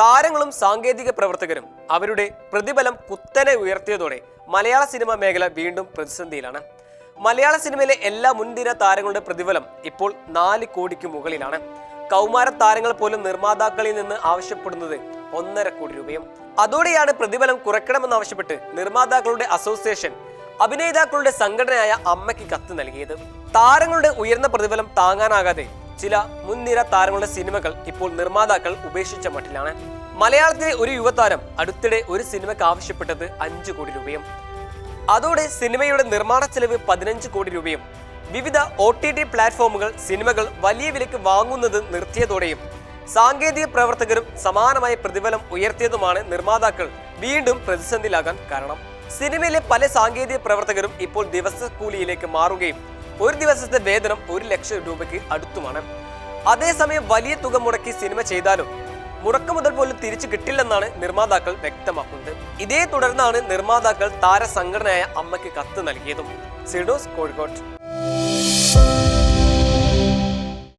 താരങ്ങളും സാങ്കേതിക പ്രവർത്തകരും അവരുടെ പ്രതിഫലം കുത്തനെ ഉയർത്തിയതോടെ മലയാള സിനിമ മേഖല വീണ്ടും പ്രതിസന്ധിയിലാണ്. മലയാള സിനിമയിലെ എല്ലാ മുൻനിര താരങ്ങളുടെ പ്രതിഫലം ഇപ്പോൾ നാല് കോടിക്ക് മുകളിലാണ്. കൗമാര താരങ്ങൾ പോലും നിർമ്മാതാക്കളിൽ നിന്ന് ആവശ്യപ്പെടുന്നത് ഒന്നര കോടി രൂപയും. അതോടെയാണ് പ്രതിഫലം കുറയ്ക്കണമെന്നാവശ്യപ്പെട്ട് നിർമ്മാതാക്കളുടെ അസോസിയേഷൻ അഭിനേതാക്കളുടെ സംഘടനയായ അമ്മയ്ക്ക് കത്ത് നൽകിയത്. താരങ്ങളുടെ ഉയർന്ന പ്രതിഫലം താങ്ങാനാകാതെ ചില മുൻനിര താരങ്ങളുടെ സിനിമകൾ ഇപ്പോൾ നിർമ്മാതാക്കൾ ഉപേക്ഷിച്ച മട്ടിലാണ്. മലയാളത്തിലെ ഒരു യുവതാരം അടുത്തിടെ ഒരു സിനിമയ്ക്ക് ആവശ്യപ്പെട്ടത് അഞ്ചു കോടി രൂപയും. അതോടെ സിനിമയുടെ നിർമ്മാണ ചെലവ് പതിനഞ്ച് കോടി രൂപയും. വിവിധ ഒ ടി ടി പ്ലാറ്റ്ഫോമുകൾ സിനിമകൾ വലിയ വിലയ്ക്ക് വാങ്ങുന്നത് നിർത്തിയതോടെയും സാങ്കേതിക പ്രവർത്തകരും സമാനമായ പ്രതിഫലം ഉയർത്തിയതുമാണ് നിർമ്മാതാക്കൾ വീണ്ടും പ്രതിസന്ധിയിലാകാൻ കാരണം. സിനിമയിലെ പല സാങ്കേതിക പ്രവർത്തകരും ഇപ്പോൾ ദിവസക്കൂലിയിലേക്ക് മാറുകയും ഒരു ദിവസത്തെ വേതനം ഒരു ലക്ഷം രൂപയ്ക്ക് അടുത്തുമാണ്. അതേസമയം വലിയ തുക മുടക്കി സിനിമ ചെയ്താലും മുടക്കം മുതൽ പോലും തിരിച്ചു കിട്ടില്ലെന്നാണ് നിർമ്മാതാക്കൾ വ്യക്തമാക്കുന്നത്. ഇതേ തുടർന്നാണ് നിർമ്മാതാക്കൾ താരസംഘടനയായ അമ്മയ്ക്ക് കത്ത് നൽകിയതും. സിഡോസ് കോഴിക്കോട്